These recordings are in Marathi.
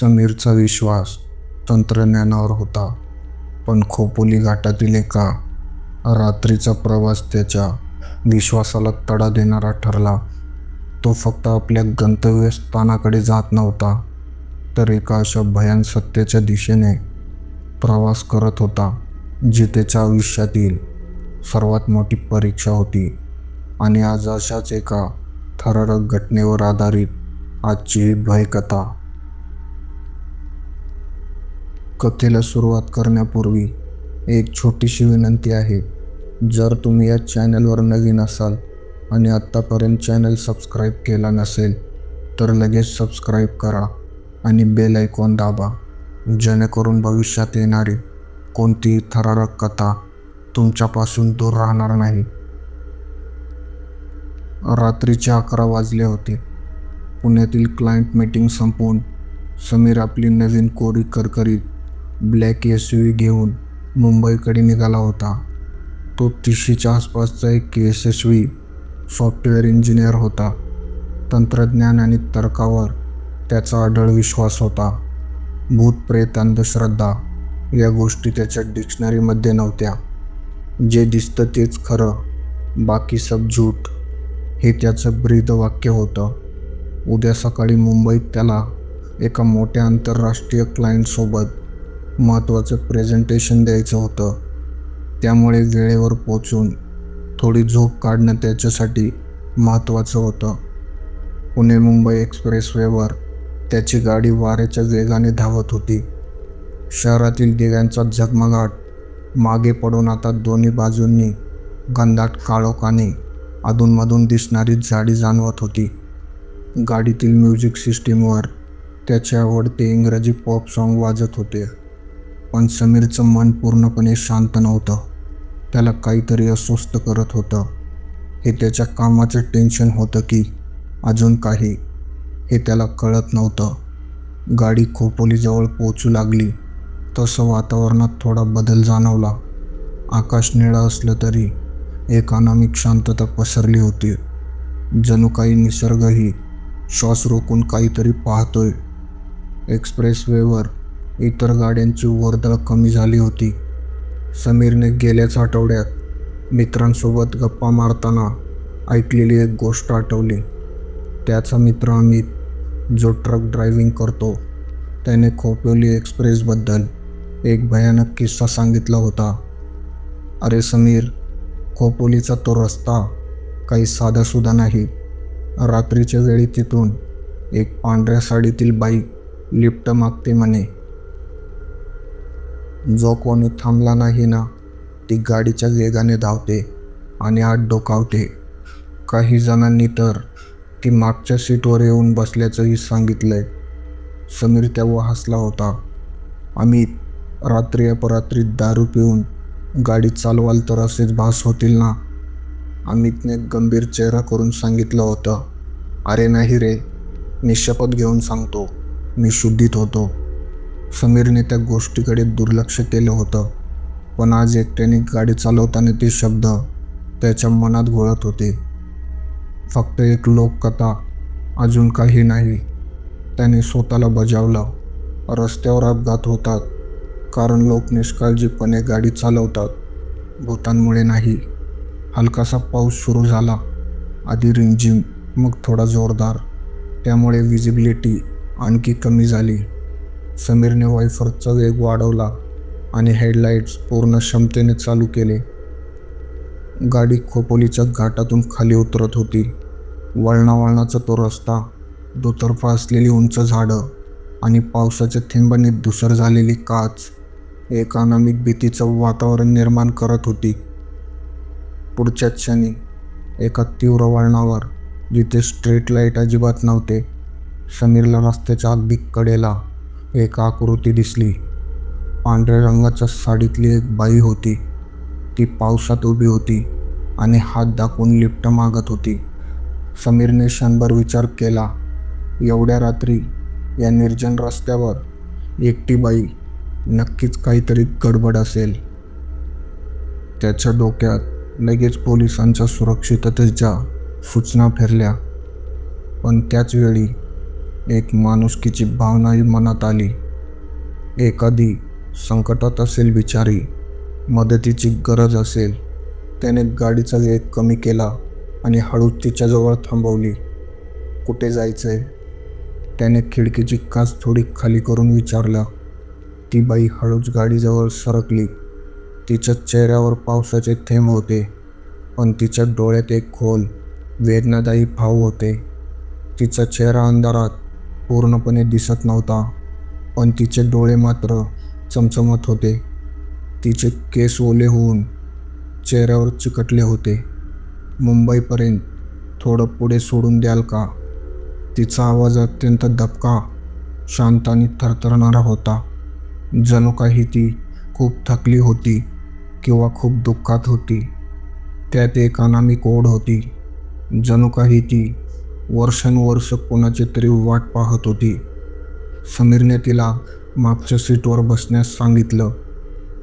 समीरचा विश्वास तंत्रज्ञानावर होता पण खोपोली घाटातील एका रात्रीचा प्रवास त्याच्या विश्वासाला तडा देणारा ठरला. तो फक्त आपल्या गंतव्यस्थानाकडे जात नव्हता तर एका अशा भयान सत्तेच्या दिशेने प्रवास करत होता जी त्याच्या आयुष्यातील सर्वात मोठी परीक्षा होती. आणि आज अशाच एका थरारक घटनेवर आधारित आजची ही भयकथा कथेला सुरुवात करण्यापूर्वी एक छोटीशी विनंती आहे. जर तुम्ही या चॅनलवर नवीन असाल आणि आत्तापर्यंत चॅनल सबस्क्राईब केला नसेल तर लगेच सबस्क्राईब करा आणि बेल आयकॉन दाबा. जेणेकरून भविष्यात येणारी कोणतीही थरारक कथा तुमच्यापासून दूर राहणार नाही. रात्रीचे अकरा वाजले होते. पुण्यातील क्लायंट मीटिंग संपवून समीर आपली नवीन कोरी करकरीत ब्लॅक एस यू घेऊन मुंबईकडे निघाला होता. तो तिशीच्या आसपासचा एक यशस्वी सॉफ्टवेअर इंजिनियर होता. तंत्रज्ञान आणि तर्कावर त्याचा आढळ विश्वास होता. भूत प्रेत अंधश्रद्धा या गोष्टी त्याच्या डिक्शनरीमध्ये नव्हत्या. जे दिसतं तेच खरं बाकी सब झूट हे त्याचं ब्रीद वाक्य होतं. उद्या सकाळी मुंबईत त्याला एका मोठ्या आंतरराष्ट्रीय क्लायंटसोबत महत्त्वाचं प्रेझेंटेशन द्यायचं होतं. त्यामुळे वेळेवर पोचून थोडी झोप काढणं त्याच्यासाठी महत्त्वाचं होतं. पुणे मुंबई एक्सप्रेसवेवर त्याची गाडी वाऱ्याच्या वेगाने धावत होती. शहरातील दिव्यांचा झगमगाट मागे पडून आता दोन्ही बाजूंनी गंधाट काळोखाने अधूनमधून दिसणारी झाडी जाणवत होती. गाडीतील म्युझिक सिस्टीमवर त्याचे आवडते इंग्रजी पॉप सॉन्ग वाजत होते. पण समीरचं मन पूर्णपणे शांत नव्हतं. त्याला काहीतरी अस्वस्थ करत होतं. हे त्याच्या कामाचं टेन्शन होतं की अजून काही. हे त्याला कळत नव्हतं. गाडी खोपोलीजवळ पोचू लागली. तसं वातावरणात थोडा बदल जाणवला. आकाश निळं असलं तरी एक अनामिक शांतता पसरली होती. जणू काही निसर्गही. श्वास रोखून काहीतरी पाहतोय. एक्सप्रेसवेवर इतर गाड्यांची वर्दळ कमी झाली होती. समीरने गेल्याच आठवड्यात मित्रांसोबत गप्पा मारताना ऐकलेली एक गोष्ट आठवली. त्याचा मित्र अमित जो ट्रक ड्रायव्हिंग करतो त्याने खोपोली एक्सप्रेसबद्दल एक भयानक किस्सा सांगितला होता. अरे समीर खोपोलीचा तो रस्ता काही साधासुद्धा नाही. रात्रीच्या वेळी तिथून एक पांढऱ्या साडीतील बाई लिफ्ट मागते म्हणे. जो कोणी थांबला नाही ना ती गाडीच्या वेगाने धावते आणि आत डोकावते. काही जणांनी तर ती मागच्या सीटवर येऊन बसल्याचंही सांगितलंय. समीर तेव्हा हसला होता. अमित रात्री अपरात्री दारू पिऊन गाडी चालवाल तर असेच भास होतील ना? अमितने गंभीर चेहरा करून सांगितलं होतं. अरे नाही रे मी शपथ घेऊन सांगतो. मी शुद्धीत होतो. समीरने त्या गोष्टीकडे दुर्लक्ष केलं होतं. पण आज एकट्याने गाडी चालवताना ते शब्द त्याच्या मनात घोळत होते. फक्त एक लोककथा अजून काही नाही. त्याने स्वतःला बजावलं. रस्त्यावर अपघात होतात. कारण लोक निष्काळजीपणे गाडी चालवतात. भूतांमुळे नाही. हलकासा पाऊस सुरू झाला. आधी रिमझिम मग थोडा जोरदार. त्यामुळे विजिबिलिटी आणखी कमी झाली. समीरने वायफरचा वेग वाढवला आणि हेडलाईट्स पूर्ण क्षमतेने चालू केले. गाडी खोपोलीच्या घाटातून खाली उतरत होती. वळणावळणाचा तो रस्ता दुतर्फा असलेली उंच झाडं आणि पावसाच्या थेंबाने धुसर झालेली काच एक अनामिक भीतीचं वातावरण निर्माण करत होती. पुढच्या क्षणी एका तीव्र वळणावर जिथे स्ट्रीट लाइट अजिबात नव्हते समीरला रस्त्याच्या अगदी कडेला एक आकृती दिसली. पांढऱ्या रंगाच्या साडीतली एक बाई होती. ती पावसात उभी होती आणि हात दाखवून लिफ्ट मागत होती. समीरने क्षणभर विचार केला. एवढ्या रात्री या निर्जन रस्त्यावर एकटी बाई नक्कीच काहीतरी गडबड असेल. त्याच्या डोक्यात लगेच पोलिसांच्या सुरक्षिततेच्या सूचना फिरल्या. पण त्याचवेळी एक माणुसकीची भावनाही मनात आली. एखादी संकटात असेल बिचारी मदतीची गरज असेल त्याने गाडीचा वेग कमी केला आणि हळू तिच्याजवळ थांबवली. कुठे जायचं आहे त्याने खिडकीची काच थोडी खाली करून विचारलं. ती बाई हळूच गाडीजवळ सरकली. तिच्या चेहऱ्यावर पावसाचे थेंब होते पण तिच्या डोळ्यात एक खोल वेदनादायी भाव होते. तिचा चेहरा अंधारात पूर्णपणे दिसत नव्हता. पण तिचे डोळे मात्र चमचमत होते. तिचे केस ओले होऊन चेहऱ्यावर चिकटले होते. मुंबईपर्यंत थोडं पुढे सोडून द्याल का? तिचा आवाज अत्यंत दबका शांत आणि थरथरणारा होता. जणू काही ती खूप थकली होती किंवा खूप दुःखात होती. त्यात एक अनामिक ओढ होती. जणू काही ती वर्षानुवर्ष कोणाची तरी वाट पाहत होती. समीरने तिला मागच्या सीटवर बसण्यास सांगितलं.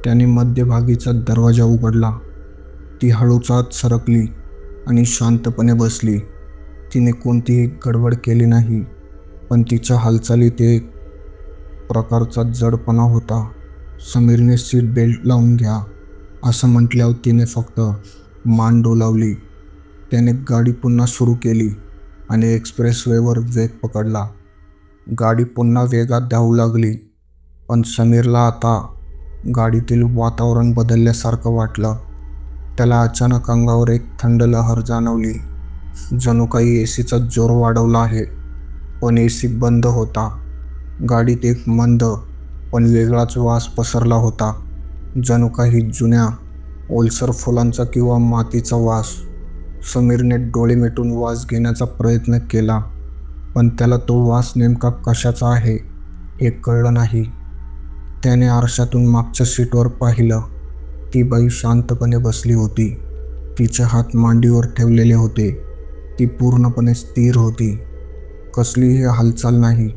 त्याने मध्यभागीचा दरवाजा उघडला. ती हळूचात सरकली आणि शांतपणे बसली. तिने कोणतीही गडबड केली नाही पण तिच्या हालचालीत एक प्रकारचा जडपणा होता. समीरने सीट बेल्ट लावून घ्या असं म्हटल्यावर तिने फक्त मान डोलावली त्याने गाडी पुन्हा सुरू केली. आणि एक्सप्रेसवेवर वेग पकडला. गाडी पुन्हा वेगात धावू लागली पण समीरला आता गाडीतील वातावरण बदलल्यासारखं वाटलं. त्याला अचानक अंगावर एक थंड लहर जाणवली. जणू काही ए सीचा जोर वाढवला आहे पण ए सी बंद होता. गाडीत एक मंद पण वेगळाच वास पसरला होता. जणू काही जुन्या ओलसर फुलांचा किंवा मातीचा वास समीरने डोळे मिटून वास घेण्याचा प्रयत्न केला पण त्याला तो वास नेमका कशाचा आहे हे कळलं नाही. त्याने आरशातून मागच्या सीटवर पाहिलं ती बाई शांतपणे बसली होती. तिचे हात मांडीवर ठेवलेले होते. ती पूर्णपणे स्थिर होती. कसलीही हालचाल नाही.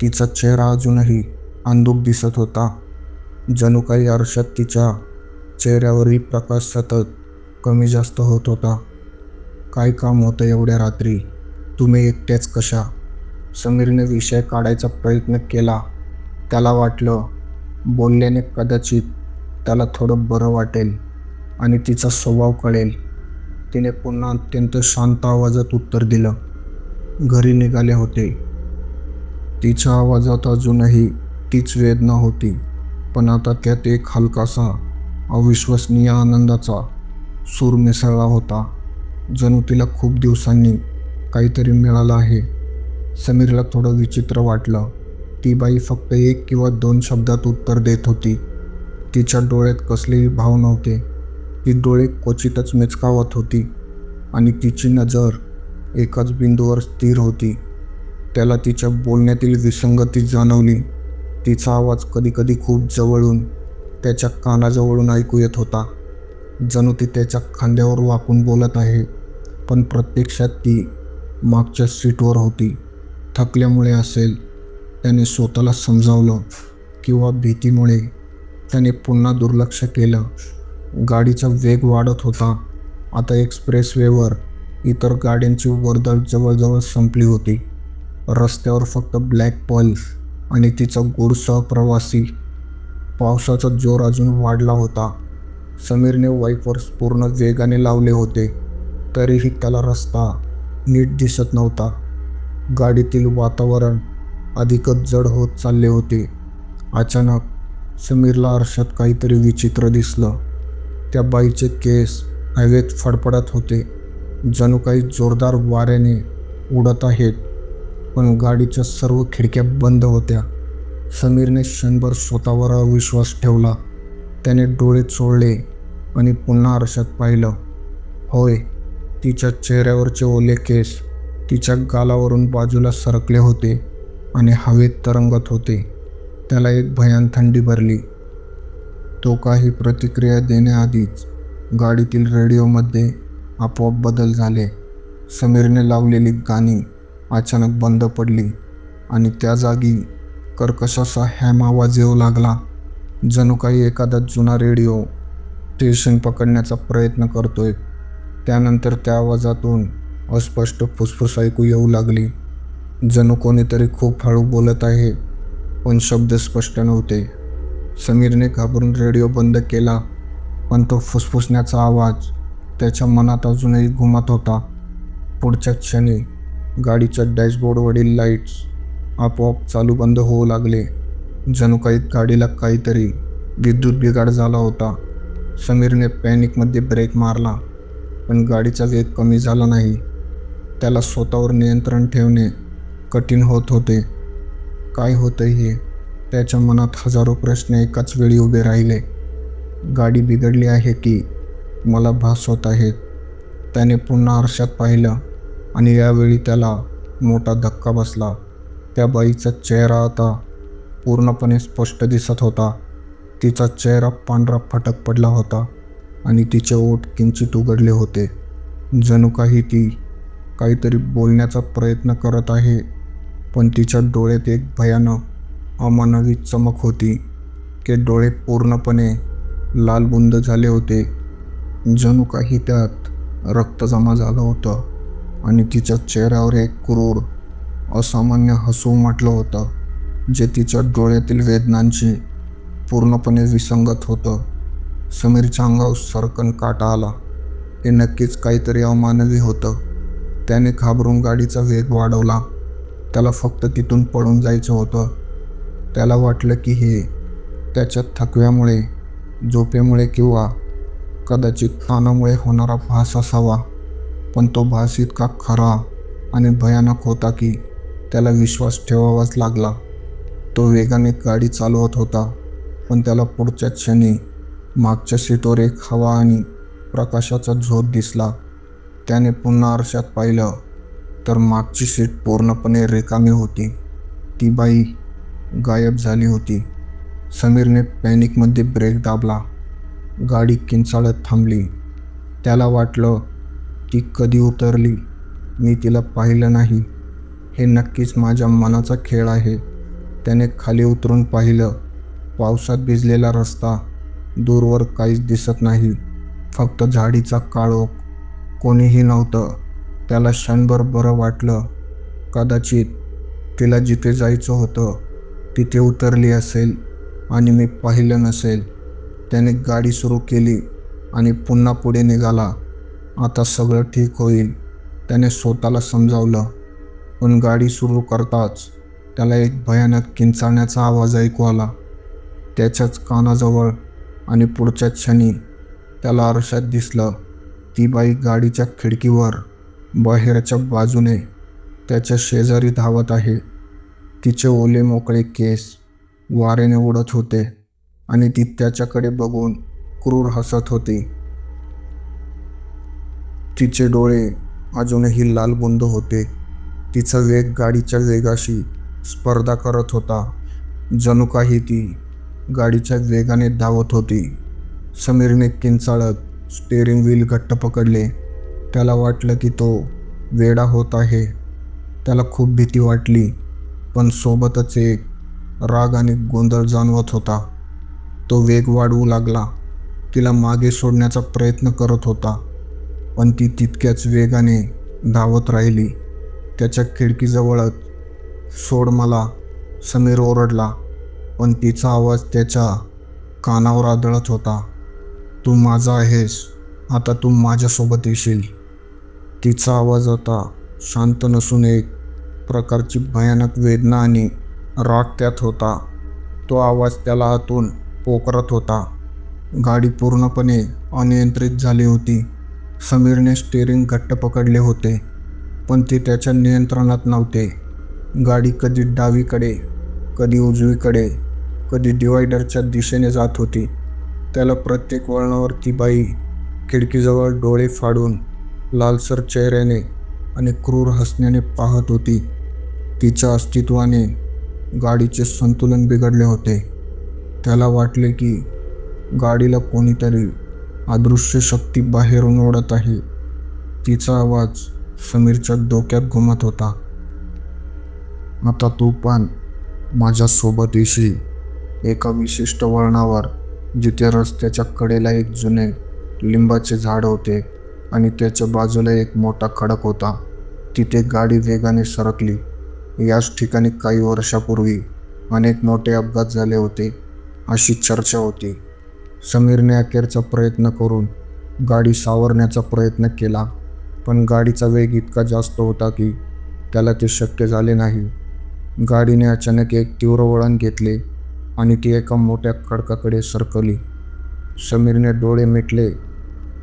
तिचा चेहरा अजूनही अंदूक दिसत होता. जणू काही आरशात तिच्या चेहऱ्यावरही प्रकाश सतत कमी जास्त होत होता. काय काम होतं एवढ्या रात्री? तुम्ही एकट्याच कशा? समीरने विषय काढायचा प्रयत्न केला. त्याला वाटलं बोलल्याने कदाचित त्याला थोडं बरं वाटेल आणि तिचा स्वभाव कळेल. तिने पुन्हा अत्यंत शांत आवाजात उत्तर दिलं. घरी निघाले होते. तिच्या आवाजात अजूनही तीच वेदना होती पण आता त्यात एक हलकासा अविश्वसनीय आनंदाचा सूर मिसळला होता. जणू तिला खूप दिवसांनी काहीतरी मिळालं आहे. समीरला थोडं विचित्र वाटलं. ती बाई फक्त एक किंवा दोन शब्दात उत्तर देत होती. तिच्या डोळ्यात कसलेही भाव नव्हते. ती डोळे क्वचितच मिचकावत होती आणि तिची नजर एकाच बिंदूवर स्थिर होती. त्याला तिच्या बोलण्यातील विसंगती जाणवली. तिचा आवाज कधीकधी खूप जवळून त्याच्या कानाजवळून ऐकू येत होता. जणू ती त्याच्या खांद्यावर वाकून बोलत आहे. पण प्रत्यक्षात ती मागच्या सीटवर होती. थकल्यामुळे असेल त्याने स्वतःला समजावलं किंवा भीतीमुळे त्याने पुन्हा दुर्लक्ष केलं. गाडीचा वेग वाढत होता. आता एक्सप्रेसवेवर इतर गाड्यांची वर्दळ जवळजवळ संपली होती. रस्त्यावर फक्त ब्लॅक पल आणि तिचा गुडसह प्रवासी. पावसाचा जोर अजून वाढला होता. समीरने वाईपर्स पूर्ण वेगाने लावले होते. तरीही त्याला रस्ता नीट दिसत नव्हता. गाडीतील वातावरण अधिकच जड होत चालले होते. अचानक समीरला आरशात काहीतरी विचित्र दिसलं. त्या बाईचे केस हवेत फडफडत होते. जणू काही जोरदार वाऱ्याने उडत आहेत पण गाडीच्या सर्व खिडक्या बंद होत्या. समीरने क्षणभर स्वतःवर अविश्वास ठेवला. त्याने डोळे चोळले आणि पुन्हा आरशात पाहिलं. होय तिच्या चेहऱ्यावरचे ओले केस तिच्या गालावरून बाजूला सरकले होते आणि हवेत तरंगत होते. त्याला एक भयान थंडी भरली. तो काही प्रतिक्रिया देण्याआधीच गाडीतील रेडिओमध्ये आपोआप बदल झाले. समीरने लावलेली गाणी अचानक बंद पडली आणि त्या जागी कर्कशाचा हॅम आवाज येऊ लागला. जणू काही एखादा जुना रेडिओ स्टेशन पकडण्याचा प्रयत्न करतोय. त्यानंतर त्या आवाजातून अस्पष्ट फुसफुस ऐकू येऊ लागली. जणू कोणीतरी खूप हळू बोलत आहे पण शब्द स्पष्ट नव्हते. समीरने घाबरून रेडिओ बंद केला पण तो फुसफुसण्याचा आवाज त्याच्या मनात अजूनही घुमत होता. पुढच्या क्षणी गाडीच्या डॅशबोर्डवरील लाईट्स आपोआप चालू बंद होऊ लागले. जणू काही गाडीला काहीतरी विद्युत बिघाड झाला होता. समीरने पॅनिकमध्ये ब्रेक मारला. पण गाडीचा वेग कमी झाला नाही. त्याला स्वतःवर नियंत्रण ठेवणे कठीण होत होते. काय होतं हे? त्याच्या मनात हजारो प्रश्न एकाच वेळी उभे राहिले. गाडी बिघडली आहे की? मला भास होत आहेत त्याने पुन्हा आरशात पाहिलं आणि यावेळी त्याला मोठा धक्का बसला. त्या बाईचा चेहरा आता पूर्णपणे स्पष्ट दिसत होता. तिचा चेहरा पांढरा फटक पडला होता. आणि तिचे ओठ किंचित उघडले होते. जणू काही ती काहीतरी बोलण्याचा प्रयत्न करत आहे पण तिच्या डोळ्यात एक भयानक अमानवी चमक होती के डोळे पूर्णपणे लालबुंद झाले होते. जणू काही त्यात रक्त जमा झालं होतं आणि तिच्या चेहऱ्यावर एक क्रूर असामान्य हसू म्हटलं होतं जे तिच्या डोळ्यातील वेदनांची पूर्णपणे विसंगत होतं. समीरच्या अंगावर सरकन काटा आला. हे नक्कीच काहीतरी अमानवी होतं. त्याने घाबरून गाडीचा वेग वाढवला. त्याला फक्त तिथून पळून जायचं होतं. त्याला वाटलं की हे त्याच्या थकव्यामुळे झोपेमुळे किंवा कदाचित ताणामुळे होणारा भास असावा. पण तो भास इतका खरा आणि भयानक होता की त्याला विश्वास ठेवावाच लागला. तो वेगाने गाडी चालवत होता पण त्याला पुढच्या क्षणी मागच्या सीटवर एक हवा आणि प्रकाशाचा झोत दिसला. त्याने पुन्हा आरशात पाहिलं तर मागची सीट पूर्णपणे रिकामी होती. ती बाई गायब झाली होती. समीरने पॅनिकमध्ये ब्रेक दाबला. गाडी किंचाळत थांबली. त्याला वाटलं ती कधी उतरली? मी तिला पाहिलं नाही. हे नक्कीच माझ्या मनाचा खेळ आहे. त्याने खाली उतरून पाहिलं. पावसात भिजलेला रस्ता दूरवर काहीच दिसत नाही. फक्त झाडीचा काळोख. कोणीही नव्हतं. त्याला क्षणभर बरं वाटलं. कदाचित तिला जिथे जायचं होतं तिथे उतरली असेल आणि मी पाहिलं नसेल. त्याने गाडी सुरू केली आणि पुन्हा पुढे निघाला. आता सगळं ठीक होईल. त्याने स्वतःला समजावलं. पण गाडी सुरू करताच त्याला एक भयानक किंचाळण्याचा आवाज ऐकू आला. त्याच्याच कानाजवळ आणि पुढच्या क्षणी त्याला आरशात दिसलं. ती बाई गाडीच्या खिडकीवर बाहेरच्या बाजूने त्याच्या शेजारी धावत आहे. तिचे ओले मोकळे केस वारेने उडत होते आणि ती त्याच्याकडे बघून क्रूर हसत होती. तिचे डोळे अजूनही लालबुंद होते. तिचा वेग गाडीच्या वेगाशी स्पर्धा करत होता. जणू काही ती गाडीच्या वेगाने धावत होती. समीरने किंचाळत स्टेअरिंग व्हील घट्ट पकडले. त्याला वाटलं की तो वेडा होत आहे. त्याला खूप भीती वाटली पण सोबतच एक राग आणि गोंधळ जाणवत होता. तो वेग वाढवू लागला. तिला मागे सोडण्याचा प्रयत्न करत होता पण ती तितक्याच वेगाने धावत राहिली. त्याच्या खिडकीजवळच सोड मला समीर ओरडला. पण तिचा आवाज त्याच्या कानावर आदळत होता. तू माझा आहेस. आता तू माझ्यासोबत येशील. तिचा आवाज आता शांत नसून एक प्रकारची भयानक वेदना आणि राग त्यात होता. तो आवाज त्याला आतून पोकरत होता. गाडी पूर्णपणे अनियंत्रित झाली होती. समीरने स्टेअरिंग घट्ट पकडले होते पण ते त्याच्या नियंत्रणात नव्हते. गाडी कधी डावीकडे कधी उजवीकडे कधी डिवायडरच्या दिशेने जात होती. त्याला प्रत्येक वळणावर ती बाई खिडकीजवळ डोळे फाडून लालसर चेहऱ्याने आणि क्रूर हसण्याने पाहत होती. तिच्या अस्तित्वाने गाडीचे संतुलन बिघडले होते. त्याला वाटले की गाडीला कोणीतरी अदृश्य शक्ती बाहेरून ओढत आहे. तिचा आवाज समीरच्या डोक्यात घुमत होता. आता तू पण माझ्यासोबत येशील. एका विशिष्ट वळणावर जिथे रस्त्याच्या कडेला एक जुने लिंबाचे झाड होते आणि त्याच्या बाजूला एक मोठा खडक होता. तिथे गाडी वेगाने सरकली. याच ठिकाणी काही वर्षापूर्वी अनेक मोठे अपघात झाले होते अशी चर्चा होती. समीरने अखेरचा प्रयत्न करून गाडी सावरण्याचा प्रयत्न केला पण गाडीचा वेग इतका जास्त होता की त्याला ते शक्य झाले नाही. गाडीने अचानक एक तीव्र वळण घेतले आणि ती एका मोठ्या खडकाकडे सरकली. समीरने डोळे मिटले.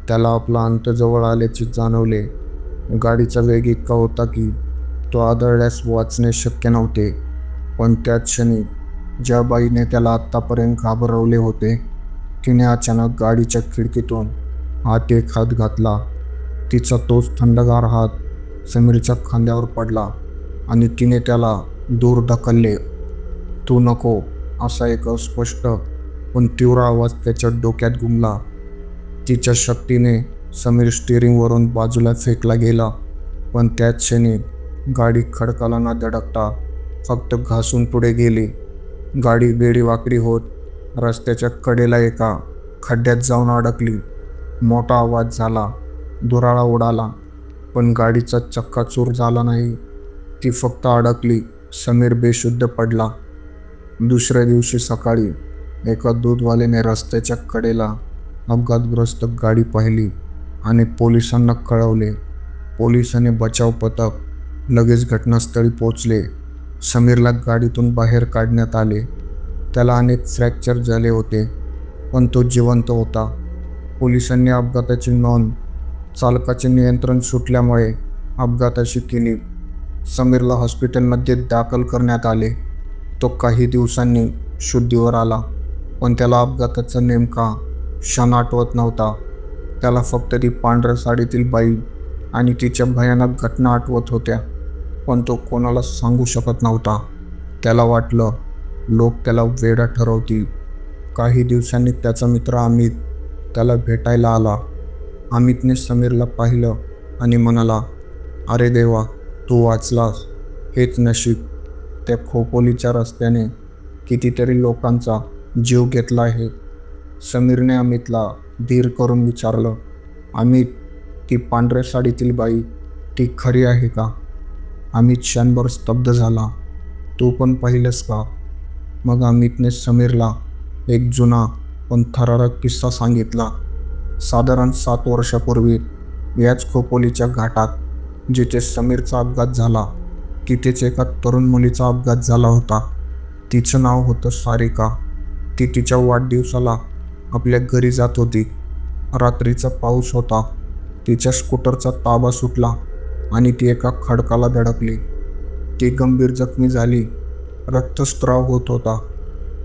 त्याला आपला अंत जवळ आल्याचे जाणवले. गाडीचा वेग इतका होता की तो आदळल्यास वाचणे शक्य नव्हते. पण त्याच क्षणी ज्या बाईने त्याला आत्तापर्यंत घाबरवले होते तिने अचानक गाडीच्या खिडकीतून हात एक हात घातला. तिचा तोच थंडगार हात समीरच्या खांद्यावर पडला आणि तिने त्याला दूर ढकलले. तू नको. असा एक अस्पष्ट पण तीव्र आवाज त्याच्या डोक्यात घुमला. तिच्या शक्तीने समीर स्टिअरिंगवरून बाजूला फेकला गेला पण त्याच क्षणी गाडी खडकाला ना धडकता फक्त घासून पुढे गेली. गाडी वेडीवाकडी होत रस्त्याच्या कडेला एका खड्ड्यात जाऊन अडकली. मोठा आवाज झाला दुराळा उडाला पण गाडीचा चक्काचूर झाला नाही. ती फक्त अडकली समीर बेशुद्ध पडला. दुसऱ्या दिवशी सकाळी एका दूधवाल्याने रस्त्याच्या कडेला अपघातग्रस्त गाडी पाहिली आणि पोलिसांना कळवले. पोलिसांनी बचाव पथक लगेच घटनास्थळी पोचले समीरला गाडीतून बाहेर काढण्यात आले. त्याला अनेक फ्रॅक्चर झाले होते पण तो जिवंत होता. पोलिसांनी अपघाताची नोंद चालकाचे नियंत्रण सुटल्यामुळे अपघाताशी केली समीरला हॉस्पिटलमध्ये दाखल करण्यात आले. तो काही दिवसांनी शुद्धीवर आला पण त्याला अपघाताचा नेमका क्षण आठवत नव्हता. त्याला फक्त ती पांढऱ्या साडीतील बाई आणि तिच्या भयानक घटना आठवत होत्या पण तो कोणाला सांगू शकत नव्हता. त्याला वाटलं लोक त्याला वेडा ठरवतील. काही दिवसांनी त्याचा मित्र अमित त्याला भेटायला आला. अमितने समीरला पाहिलं आणि म्हणाला अरे देवा तू वाचलास. हेच नशीब. त्या खोपोलीच्या रस्त्याने कितीतरी लोकांचा जीव घेतला आहे. समीरने अमितला धीर करून विचारलं अमित ती पांढऱ्या साडीतील बाई ती खरी आहे का? अमित क्षणभर स्तब्ध झाला. तू पण पाहिलंस का? मग अमितने समीरला एक जुना पण थरारक किस्सा सांगितला. साधारण सात वर्षापूर्वी याच खोपोलीच्या घाटात जिथे समीरचा अपघात झाला तिथेच एका तरुण मुलीचा अपघात झाला होता. तिचं नाव होतं सारिका. ती तिच्या वाढदिवसाला आपल्या घरी जात होती. रात्रीचा पाऊस होता. तिच्या स्कूटरचा ताबा सुटला आणि ती एका खडकाला धडकली. ती गंभीर जखमी झाली. रक्तस्त्राव होत होता.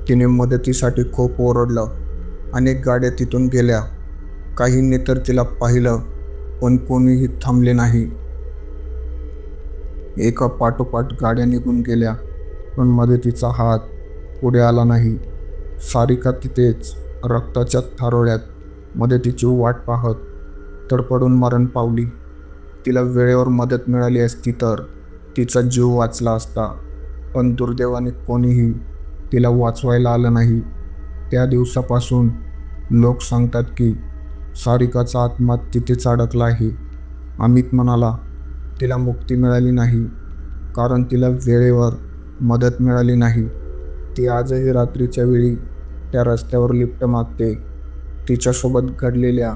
तिने मदतीसाठी खूप ओरडलं अनेक गाड्या तिथून गेल्या. काहींनी तर तिला पाहिलं पण कोणीही थांबले नाही. एका पाठोपाठ गाड्या निघून गेल्या पण मदतीचा हात पुढे आला नाही. सारिका तिथेच रक्ताच्या थारोळ्यात मदतीची वाट पाहत तडपडून मरण पावली. तिला वेळेवर मदत मिळाली असती तर तिचा जीव वाचला असता पण दुर्दैवाने कोणीही तिला वाचवायला आलं नाही. त्या दिवसापासून लोक सांगतात की सारिकाचा आत्मा तिथेच अडकला आहे. अमित म्हणाला तिला मुक्ती मिळाली नाही कारण तिला वेळेवर मदत मिळाली नाही. ती आजही रात्रीच्या वेळी त्या रस्त्यावर लिफ्ट मागते. तिच्यासोबत घडलेल्या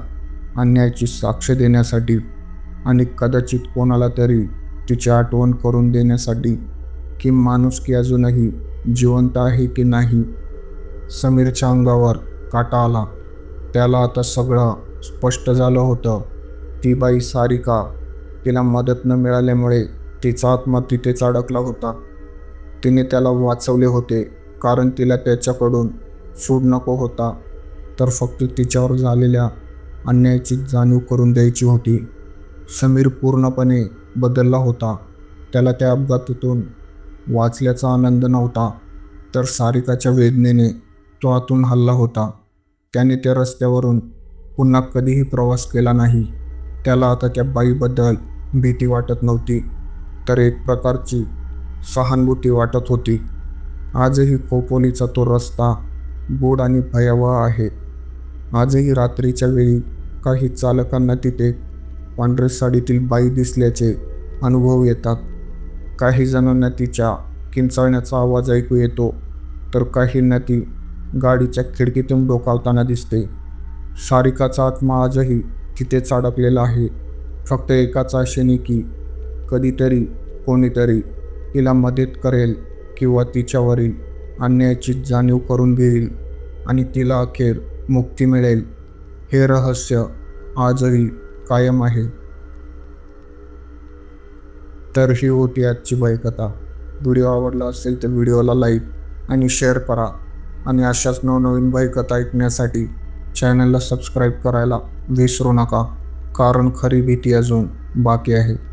अन्यायाची साक्ष देण्यासाठी आणि कदाचित कोणाला तरी तिची आठवण करून देण्यासाठी की माणूस की अजूनही जिवंत आहे की नाही समीरच्या अंगावर काटा आला. त्याला आता सगळं स्पष्ट झालं होतं. ती बाई सारिका तिला मदत न मिळाल्यामुळे तिचा आत्मा तिथेच अडकला होता. तिने त्याला वाचवले होते कारण तिला त्याच्याकडून सूड नको होता. तर फक्त तिच्यावर झालेल्या अन्यायाची जाणीव करून द्यायची होती. समीर पूर्णपणे बदलला होता. त्याला त्या अपघातातून वाचल्याचा आनंद नव्हता तर सारिकाच्या वेदनेने तो आतून हल्ला होता. त्याने त्या रस्त्यावरून पुन्हा कधीही प्रवास केला नाही. त्याला आता त्या बाईबद्दल भीती वाटत नव्हती तर एक प्रकारची सहानुभूती वाटत होती. आजही खोपोलीचा तो रस्ता गोड आणि भयावह आहे. आजही रात्रीच्या वेळी काही चालकांना तिथे पांढरे साडीतील बाई दिसल्याचे अनुभव येतात. काही जणांना तिच्या किंचाळण्याचा आवाज ऐकू येतो तर काहींना ती गाडीच्या खिडकीतून डोकावताना दिसते. सारिकाचा आत्मा आजही तिथेच अडकलेला आहे. फक्त एकाच आशेने की कधीतरी कोणीतरी तिला मदत करेल किंवा तिच्यावरील अन्यायाची जाणीव करून घेईल आणि तिला अखेर मुक्ती मिळेल. हे रहस्य आजही कायम आहे. तर ही होती आजची भयकथा व्हिडिओ आवडला असेल तर व्हिडिओला लाईक आणि शेअर करा आणि अशाच नवनवीन बाईकथा ऐकण्यासाठी चॅनलला सबस्क्राईब करायला विसरू नका. कारण खरी भीती अजून बाकी आहे.